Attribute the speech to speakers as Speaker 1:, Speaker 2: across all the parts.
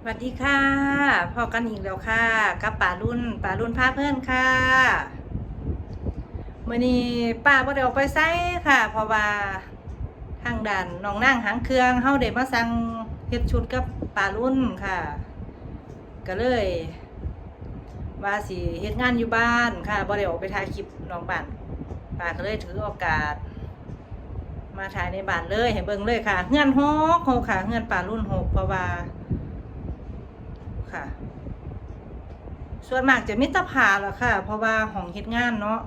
Speaker 1: สวัสดีค่ะพอกันอีกแล้วค่ะ กับป่ารุ่นป่ารุ่นพาเพื่อนค่ะมื่อนี้ป้าบ่ได้ออกไปไสค่ะ เพราะว่าทางด่านน้องนั่งหางเครื่องเฮาได้มาสั่งเฮ็ดชุดกับป่ารุ่นค่ะ ก็เลยว่าสิเฮ็ดงานอยู่บ้านค่ะบ่ได้ออกไปถ่ายคลิปน้องบ้านป้าก็เลยถือโอกาส มาถ่ายในบ้านเลยให้เบิ่งเลยค่ะเฮือนหกหกค่ะเฮือนป่ารุ่นหกเพราะว่า ค่ะ ส่วนมากจะมิตรภาแหละค่ะ เพราะว่าของเฮ็ดงานเนาะ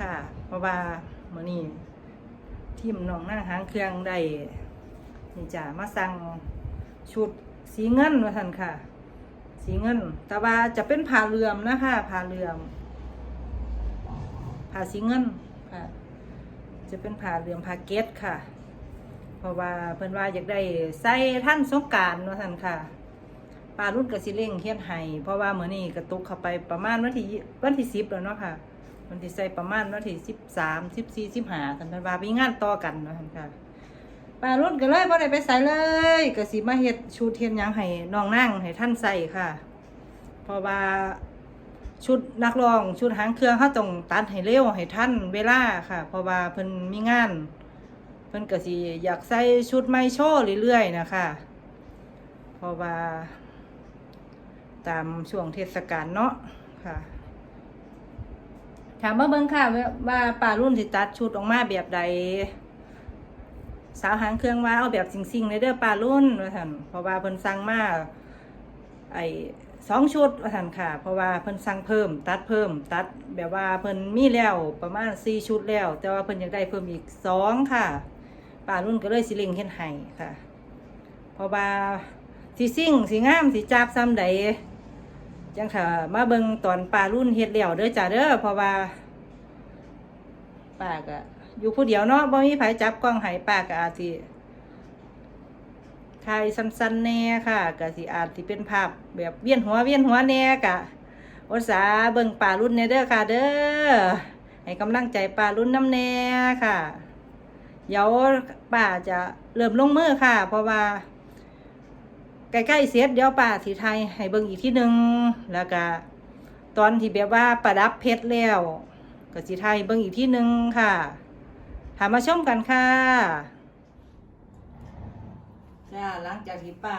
Speaker 1: ค่ะ เพราะว่ามื้อนี้ทีมน้องนั่งหางเครื่องได้นี่จ้ะมาสั่งชุดสีเงินว่าท่านค่ะ สีเงิน แต่ว่าจะเป็นผ้าเหลื่อมนะคะผ้าเหลื่อมผ้าสีเงินค่ะจะเป็นผ้าเหลื่อมผ้าเกตค่ะ เพราะว่าเพิ่นว่าอยากได้ใส่ท่านสงการว่าท่านค่ะ ปลารุ่นกระสิเล่งเฮ็ดให้เพราะว่าเมื้อนี้กระตุกเข้าไปประมาณวันที่วันที่10แล้วเนาะค่ะวันที่ใส่ประมาณวันที่13 14 15ท่านเพิ่นว่ามีงานต่อกันเนาะท่านค่ะปลารุ่นก็เลยบ่ได้ไปใส่เลยก็สิมาเฮ็ดชุดเฮ็ดหยังให้น้องนั่งให้ท่านใส่ค่ะ เพราะว่าชุดนักร้องชุดหางเครื่องเขาต้องตัดให้เร็วให้ทันเวลาค่ะ เพราะว่าเพิ่นมีงาน เพิ่นก็สิอยากใส่ชุดใหม่โชว์เรื่อยๆนะคะเพราะว่า ตามช่วงเทศกาลเนาะค่ะ ถามมาเบิ่งค่ะว่าป่ารุ่นสิตัดชุดออกมาแบบใด สาวหางเครื่องว่าเอาแบบสิงๆเลยเด้อป่ารุ่นว่าท่นเพราะว่าเพิ่นสั่งมาไอสองชุดว่าท่นค่ะ เพราะว่าเพิ่นสั่งเพิ่ม ตัดเพิ่ม ตัดแบบว่าเพิ่นมีแล้วประมาณสี่ชุดแล้ว แต่ว่าเพิ่นอยากได้เพิ่มอีกสองค่ะป่ารุ่นก็เลยสิเล็งเฮ็ดให้ค่ะ เพราะว่าสิซิ่งสิงามสิจับซ้ำใด จังค่ะ มาเบิงตอนป่ารุ่นเฮ็ดแล้วเด้อจ้าเด้อเพราะว่าป้าก็อยู่ผู้เดียวเนาะบ่มีไผจับกล้องให้ป้าก็อาจสิถ่ายสั้นๆแน่ค่ะก็สิอาจสิเป็นภาพแบบเวียนหัวเวียนหัวแน่กะอุตสาเบิ่งป่ารุ่นแน่เด้อค่ะ เด้อให้กำลังใจป่ารุ่นน้ำแน่ค่ะ เดี๋ยวป้าจะเริ่มลงมือค่ะ เพราะว่า ใกล้ๆเสร็จเดี๋ยวป้าสีไทยให้เบิ่งอีกที่หนึ่งแล้วก็ตอนที่แบบว่าประดับเพชรแล้วก็สีไทยเบิ่งอีกที่หนึ่งค่ะถามมาชมกันค่ะจ้าหลังจากที่ป้า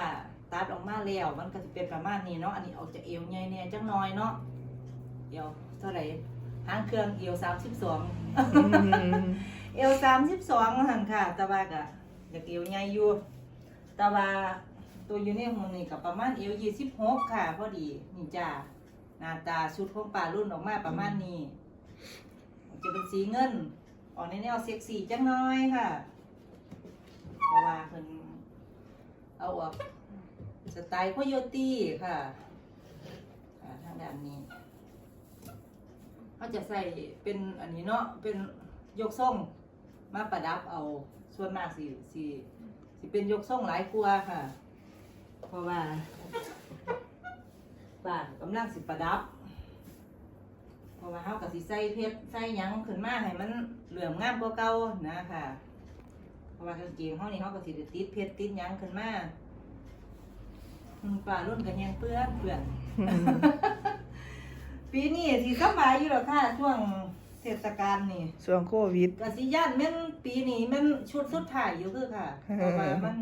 Speaker 1: ตัดออกมาแล้วมันก็จะเป็นประมาณนี้เนาะอันนี้ออกจากเอวใหญ่เนี่ยจังน้อยเนาะเอวเท่าไหร่หางเครื่องเอวสามสิบสองเอวสามสิบสองหันค่ะแต่ว่าก็อยากเอวใหญ่อยู่แต่ว่า ตัวอยู่ในหุ่นนี่กับประมาณเอวยี่สิบหกค่ะพอดีนี่จ้าหน้าตาชุดของป่ารุ่นออกมาประมาณนี้ จะเป็นสีเงิน ออกในแนวเซ็กซี่จังน้อยค่ะ เพราะว่าเพิ่นเอาออกสไตล์โคโยตี้ค่ะทางด้านนี้เขาจะใส่เป็นอันนี้เนาะเป็นยกส่งมาประดับเอาส่วนมากสิสิสิเป็นยกส่งหลายกลัวค่ะ เพราะว่าบ้านกำลังสิประดับ เพราะว่าเขากับสิใส่เพชรใส่หยังขึ้นมาให้มันเหลื่อมงามกว่าเก่านะค่ะ เพราะว่ากางเกงเขานี่เขาก็สิได้ติดเพชรติดหยังขึ้นมาอืมป่ารุ่นกันยังเปื้อนเปื้อนปีนี้สิสบายอยู่หรอกค่ะ ช่วงเทศกาลนี่
Speaker 2: ช่วงโควิด
Speaker 1: กสิย่านแม่นปีนี้แม่นชุดสุดท้ายอยู่คือค่ะเพราะว่ามัน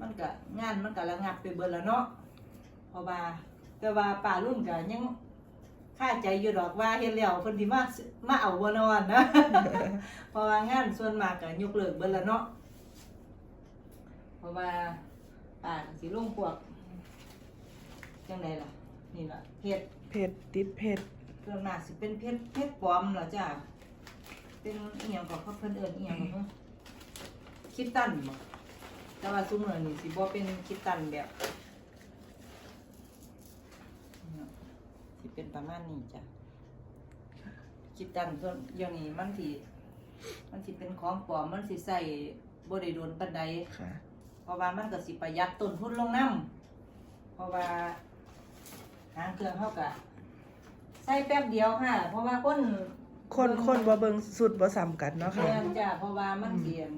Speaker 1: มันก็งานมันก็ระงับไปเบิดแล้วเนาะเพราะว่าแต่ว่าป่ารุ่นก็ยังค่าใจอยู่ดอกว่าเฮ็ดแล้วเพิ่นสิมามาเอาบ่นอนนะเพราะว่างานส่วนมากก็ยกเลิกเบิดแล้วเนาะเพราะว่าป่าก็สิลงพวกจังไดล่ะนี่ล่ะเฮ็ด
Speaker 2: เพชรติดเพชร
Speaker 1: ส่วนมากสิเป็นเพชรเพชรปลอมเหรอจ้ะเป็นอีหยังก็เขาเพิ่นเอิ้นอีหยังก็คิดตันบ่ แต่ว่าซุมื้อนี้สิบ่เป็นคิดตันแบบสิเป็นประมาณนี้จ้ะคิดตันส่วนเดี๋ยวนี้มันสิมันสิเป็นของปลอมมันสิใส่บ่ได้โดนปานใด
Speaker 2: ค่ะ
Speaker 1: เพราะว่ามันก็สิประหยัดต้นทุนลงน้ำเพราะว่าหางเครื่องเท่ากับใส่แป๊บเดียวค่ะ เพราะว่าคน
Speaker 2: คนคนบ่เบิ่งสุดบ่ซ้ำกันเนาะค่ะ
Speaker 1: แม่นจ้ะเพราะว่ามันเสียน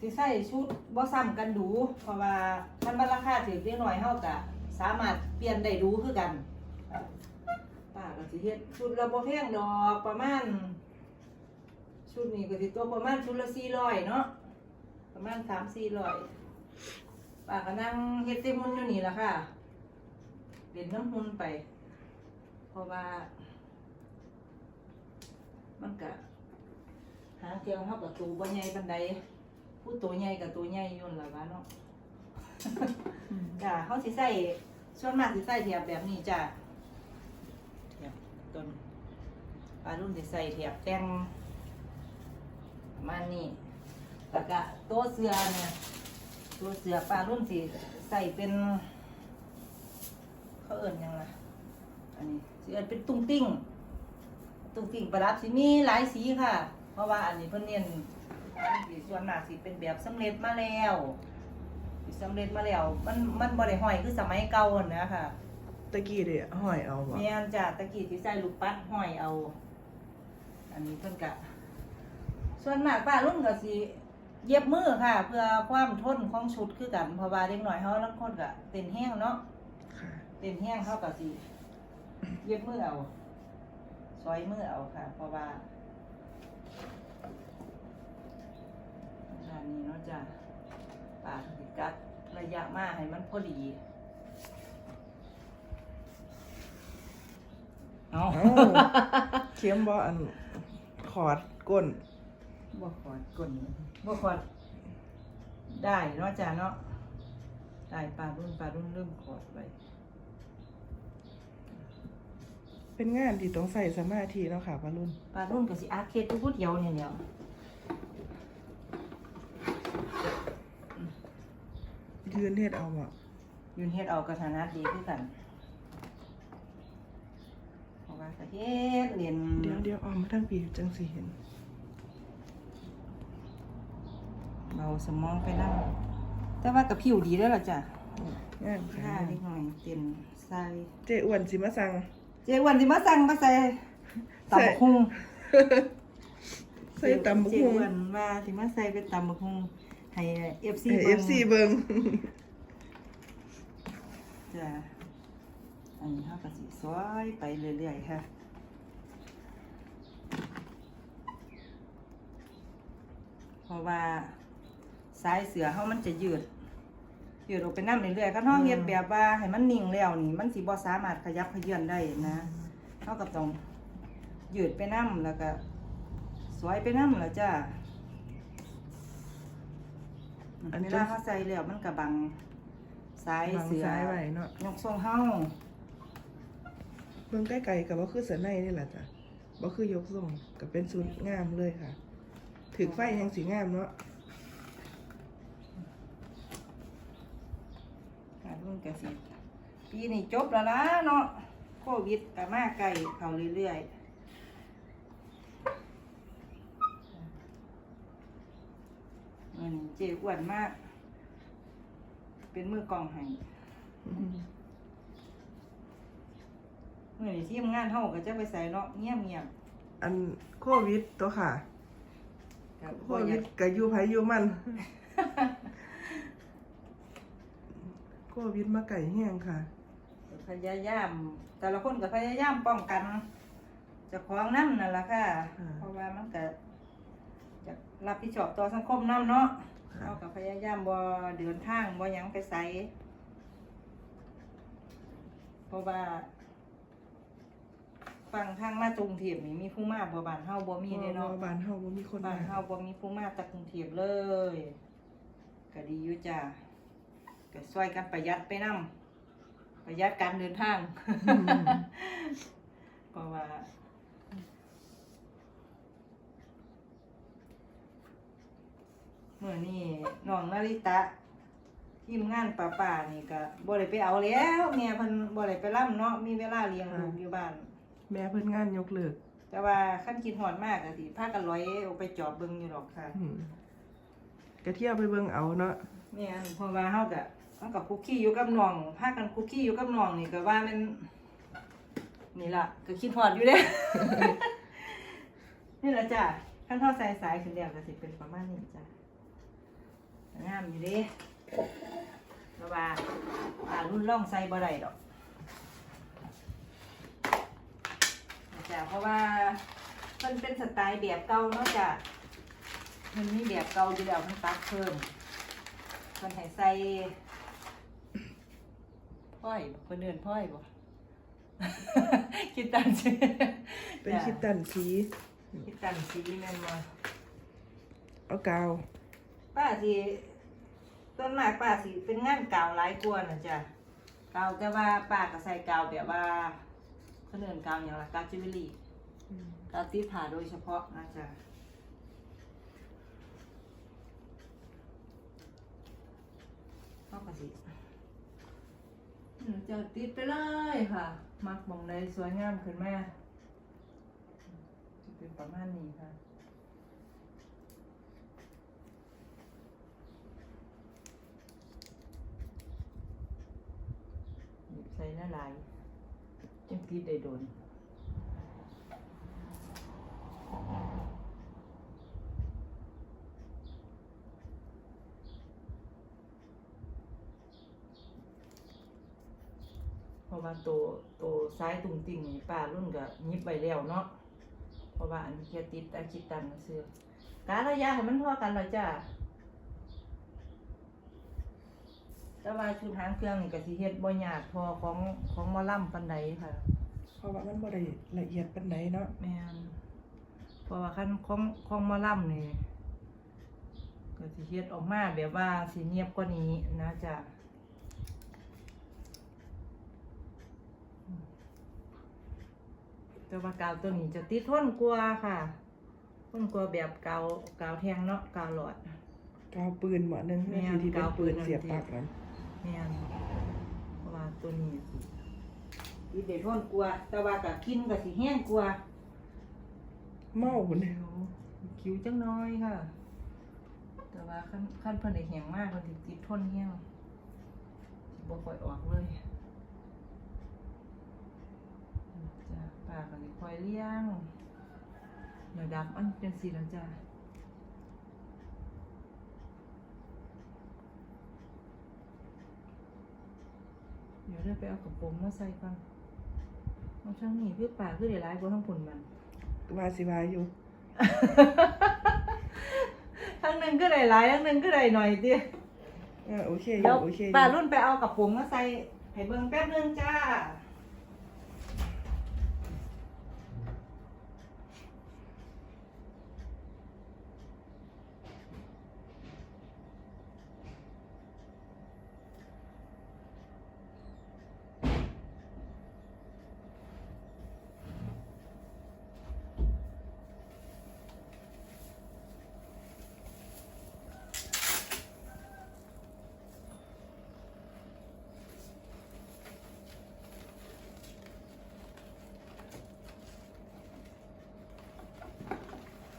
Speaker 1: สิใส่ชุดบ่ซ้ำกันดู เพราะว่าคันมัราคาถือเล็กน้อยเฮาก็สามารถเปลี่ยนได้ดูคือกันป้าก็สิเฮ็ดชุดละบ่แพงดอกประมาณ ชุดนี้ก็สิตัวประมาณชุดละ400เนาะประมาณ3-400ป้าก็นั่งเฮ็ดเต็มหุ่นอยู่นี่ล่ะค่ะเล่นน้ำหุ่นไป เพราะว่า มันก็หางเทียงเฮากับตัวบ่ใหญ่ปานใด ผู้ตัวใหญ่กับตัวใหญ่อยู่นั่นล่ะว่าเนาะ จ้ะเฮาสิใส่ส่วนมากสิใส่เทียบแบบนี้จ้ะเทียบต้นปลารุ่นสิใส่เทียบแต่งประมาณนี้แล้วก็ตัวเสือเนี่ยตัวเสือปลารุ่นสิใส่เป็นเขาเอิ้นหยังล่ะอันนี้สิเอิ้นเป็นตุ้งติ้งตุ้งติ้งประดับสิมีหลายสีค่ะ เพราะว่าอันนี้เพิ่นเน้น อันนี้ส่วนมากสิเป็นแบบสำเร็จมาแล้วสิสำเร็จมาแล้ว มันมันบ่ได้ห้อยคือสมัยเก่าหั่นนะค่ะ
Speaker 2: ตะกี้เด้ห้อยเอาบ่
Speaker 1: แม่นจ้ะตะกี้ที่ใส่ลูกปัดห้อยเอา อันนี้เพิ่นก็ส่วนมากป้ารุ่นก็สิเย็บมือค่ะ เพื่อความทนของชุดคือกันเพราะว่าเด็กน้อยเฮาลางคนก็เต้นแห้งเนาะ
Speaker 2: ค่ะ
Speaker 1: เต็มแห้งเท่ากับสิเย็บมือเอาซอยมือเอาค่ะ เพราะว่า ด้านนี้เนาะจ้ะปาดสิกัดระยะมากให้มันพอดี เอา
Speaker 2: เอ้าเข็มบ่อันขอดก้น
Speaker 1: บ่ขอดกลนบ่ขอด ได้เนาะจ้ะเนาะได้ปลารุ่นปลารุ่นเริ่มขอดไป
Speaker 2: เป็นงานที่ต้องใส่สมาธิเนาะค่ะปารุ่น
Speaker 1: ปลารุ่นกับสิอาร์เคดพูดเดียวเนี่ยเดีย
Speaker 2: ยืนเฮ็ดเอาบ่
Speaker 1: ยืนเฮ็ดเอากระถานัดดีคือกันเพราะว่าก็เฮ็ดเรียน
Speaker 2: เดี๋ยวเดี๋ยวเอามาทั้งปีจังสิเห็น
Speaker 1: เบาสมองไปนั่งแต่ว่ากับผิวดีแล้วล่ะจ้ะ
Speaker 2: งาน
Speaker 1: ค่า
Speaker 2: ค่ะ
Speaker 1: นิดหน่อยเต็นใส่
Speaker 2: เจ๊อ้วนสิมาสั่ง
Speaker 1: เจ๊วันสิมาสั่งมาใส่ตำบักหุ่ง
Speaker 2: ใส่ตำบัก
Speaker 1: เจ๊
Speaker 2: หุ่ง
Speaker 1: วันว่าสิมาใส่เป็นตำบักหุ่ง ให้ FC
Speaker 2: ให้
Speaker 1: เบิ่ง
Speaker 2: FC เบิ่ง
Speaker 1: จ้ะอันนี้เฮาก็สิซอยไปเรื่อยๆค่ะเพราะว่าสายเสือเฮามันจะยืดยืดออกไปน้ำเรื่อยๆก็น้องเฮ็ดแบบว่าให้มันนิ่งแล้วนี่มันสิบ่สามารถขยับขยื่นได้นะเฮาก็ต้องยืดไปน้ำแล้วก็สวยไปน้ำแล้วจ้า เวลาเขาใส่แล้วมันก็บังสาย
Speaker 2: บาง
Speaker 1: เสือ
Speaker 2: ซ้ายไว้เนาะ
Speaker 1: ยกทรงเฮา
Speaker 2: เบิ่งใกล้ๆก็บ่คือเสือในนี่ล่ะจ้ะบ่คือยกทรงก็เป็นสุดงามเลยค่ะ ถึงไฟแห่งสีงามเนาะ
Speaker 1: การรุ่นกสิปีนี้จบแล้วนะเนาะโควิดก็มาใกล้เข้าเรื่อยๆ มันเจ๊อ้วนมาก เป็นมือกองให้
Speaker 2: อืม
Speaker 1: เมื่อนี้ทีมงานเฮาก็จะไปใส่เนาะเงียบเงียบ
Speaker 2: อันโควิดตัวค่ะ
Speaker 1: ๆกับ
Speaker 2: โค
Speaker 1: บ่อ
Speaker 2: วิ
Speaker 1: ยา
Speaker 2: ด
Speaker 1: ก
Speaker 2: ก็อยู่ไผอยู่มัน โควิดมาไก่แห้งค่ะ
Speaker 1: พยายาม แต่ละคนก็พยายามป้องกันเจะคล้าของน้ำนั่นแหละค่ะ
Speaker 2: อ่า
Speaker 1: เพราะว่ามันก็จะ รับผิดชอบต่อสังคมน้ำเนาะ
Speaker 2: ค่ะ
Speaker 1: เรากับพยายามบ่เดินทางบ่หยังไปไสเพราะว่าฝั่งทางมาจงเทียบนี่มีผู้มาบ่บ้านเฮาบ่มีเด้เนาะ
Speaker 2: พระบ้านเฮาบ่มีคน
Speaker 1: บ้าน
Speaker 2: มา
Speaker 1: เฮาบ่มีผู้มาจากกรุงเทพเลยก็ดีอยู่จ้าก็ช่วยกันประหยัดไปนํประหยัดการเดินทาง
Speaker 2: อืม
Speaker 1: เพราะว่า เมื่อนี่น้องนาริตะทีมงานป้าป่านี่ก็บ่ได้ไปเอาแล้วแม่เพิ่นบ่ได้ไปร่ำเนาะมีเวลาเลี้ยงลูกอยู่บ้าน
Speaker 2: แม่เพิ่นงานยกเลิก
Speaker 1: แต่ว่าขั้นคิดฮอดมากก็สิพากันร้อยออกไปจอบเบิ่งอยู่หรอกค่ะ
Speaker 2: อืมก็เที่ยวไปเบิ่งเอาเนาะ
Speaker 1: แม่นเพราะว่าเฮาก็เฮาก็คุกคีอยู่กับน้องพากันคุกคีอยู่กับน้องนี่ก็ว่ามัน นี่ล่ะก็คิดฮอดอยู่เด้ นี่แหละจ้ะขั้นเฮาใส่สายขึ้นแล้วก็สิเป็นประมาณนี้จ้ะ งามอยู่เดิเพราะว่าอ่ารุ่นล่องใส่บ่ได้ดอกจ้ะเพราะว่ามันเป็นสไตล์แบบเก่าเนาะจ้ะมันมีแบบเก่าอยู่แล้วมันตัดเพิ่มมันให้ใส่พ่อยบ่เพิ่นเดินพ่อยบ่คิดตันสิ
Speaker 2: เป็นคิดตันสี
Speaker 1: คิดตันสีแม่นบ่
Speaker 2: เอากาว
Speaker 1: ป้าสิ ต้นมากป้าสิเป็นงานกาวหลายกว่านะจ้ะกาวแต่ว่าป้าก็ใส่กาวแบบว่าเขาเดินกาวอย่างละกาวจิวเวลรี่กาวติดผ่าโดยเฉพาะนะจ๊ะเขาก็สิเจะติดไปเลยค่ะ มักมองใดสวยงามขึ้นมาจะเป็นประมาณนี้ค่ะ ใส่ละลายจังติดได้โดนเพราะว่าตัวตัวซ้ายตุ่งติ่งนี่ป้ารุ่นก็ยิบไปแล้วเนาะเพราะว่าอันนี้แค่ติดอาคิดตันเสื้อการระยะให้มันเท่ากันเลยจ้า แต่ว่าชุดหางเครื่องนี่ก็สิเฮ็ดบ่ยากพอของของหมอลำปานใดค่ะ
Speaker 2: เพราะว่ามันบ่ได้ละเอียดปานใดเนาะ
Speaker 1: แม่นเพราะว่าคันของของหมอลำนี่ก็สิเฮ็ดออกมาแบบว่าสิเนียบกว่านี้นะจ๊ะแต่ว่ากาวตัวนี้จะติดทนกว่าค่ะทนกว่าแบบกาวกาวแทงเนาะกาวหลอด
Speaker 2: กาวปืนหมอหนึง
Speaker 1: แม่
Speaker 2: ที่
Speaker 1: น
Speaker 2: ที่เป็น
Speaker 1: กาวปื
Speaker 2: ปื
Speaker 1: น
Speaker 2: น
Speaker 1: นั่น
Speaker 2: เสียบ
Speaker 1: สิ
Speaker 2: ปากนั้น
Speaker 1: แม่นเพราะว่าตัวนี้สิอีเด็ดทนกว่าแต่ว่าก็กินก็สิแห้งกว่า
Speaker 2: เมาพุ่น
Speaker 1: คิวคิวจังน้อยค่ะ แต่ว่าขั้นขั้นเพิ่นได้แห้งมากเพิ่นสิติดทนแห้งสิบ่ค่อยออกเลยจ้ะป้าก็สิคอยเลี้ยงระดับอันจังซี่แล้วจ้ะ เดี๋ยวเดี๋ยวไปเอากระโปรงมาใส่ก่อนเอาช่างนี้คือป่าคือได้หลายกว่าทั้งผลมัน
Speaker 2: ว่าสิว่าอยู่
Speaker 1: ทั้งหนึ่งก็ได้หลายทั้งหนึ่งก็ได้หน่อยดิ
Speaker 2: อ่าโอเคอ
Speaker 1: เดี๋ย
Speaker 2: ยู่
Speaker 1: ว
Speaker 2: โอเคอ
Speaker 1: ป้า
Speaker 2: ยู่
Speaker 1: รุ่นไปเอากับผมมาใส่ให้เบิ่งแป๊บนึงจ้า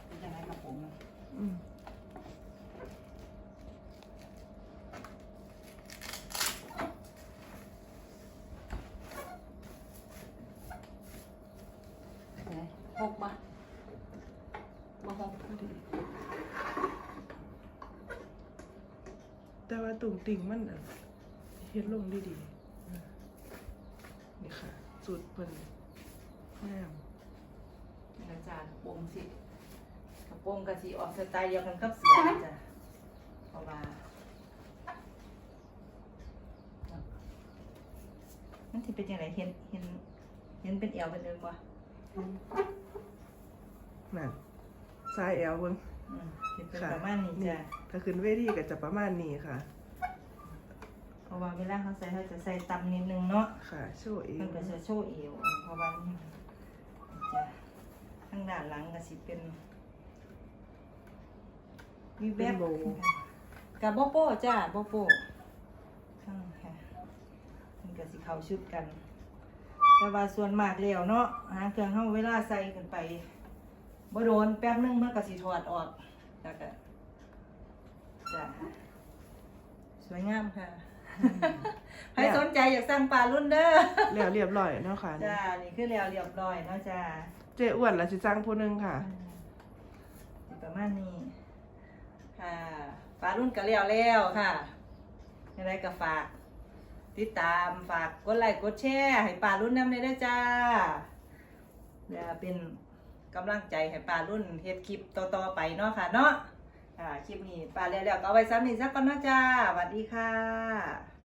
Speaker 1: เป็นยังไงกับผมนะ
Speaker 2: อืม
Speaker 1: ไหนหกมามาหก
Speaker 2: แต่ ว่าตุ่มติ่งมันน่ะเฮ็ดลงดีๆอ่านี่ค่ะสูตรเพิ่นงาม
Speaker 1: อาจารย์โปรงสิกระโปรงกะสีออกสไตล์เดียวกันกับเสือจ้ะเพราะว่ามันที่เป็นยังไงเห็นเห็นเห็นเป็นเอวเป็นเดินกว่า
Speaker 2: นั่นซ้ายแอลเบิ่ง
Speaker 1: อืมเห็นเป็น
Speaker 2: ค่ะ
Speaker 1: ประมาณนี้จ้ะ
Speaker 2: ถ้าขึ้นเวทีก็จะประมาณนี้ค่ะ
Speaker 1: เพราะว่าเวลาเขาใส่เขาจะใส่ต่ำนิดนึงเนาะ
Speaker 2: ค่ะ โชว์เอ
Speaker 1: มัน
Speaker 2: ง
Speaker 1: ก็จะโชว์เอวเพราะว่านี่จะข้างด้านหลังก็สิเป็นมีแวบกับโบโป้จ้าโบโป้ข้างค่ะมันก็สิเข้าชุดกัน แต่ว่าส่วนมากแล้วเนาะหาเครื่องเข้าเวลาใส่กันไป บ่โดนแป๊บนึงมันก็สิถอดออกแล้วก็จ้าสวยงามค่ะใครสนใจอยากสั่งปลารุ่นเด้อ
Speaker 2: แล้วเรียบร้อยเนาะค่ะ
Speaker 1: จ้านี่คือแล้วเรียบร้อยเนาะจ้า
Speaker 2: เจ้อ้วนและสิจ้างผู้หนึงค่ะ
Speaker 1: ประมาณนี้ค่ะปลารุ่นก็แล้วแล้วค่ะอะไรก็ฝากติดตามฝากกดไลค์กดแชร์ให้ปลารุ่นน้ำเลยด้วยจ้าอย่าเป็น กำลังใจให้ปลารุ่นเฮ็ดคลิปต่อๆไปเนาะค่ะเนาะอ่าคลิปนี้ปลาแล้วๆก็เอาไว้ซ้ำนี่สักก่อนเนาะจ้าสวัสดีค่ะ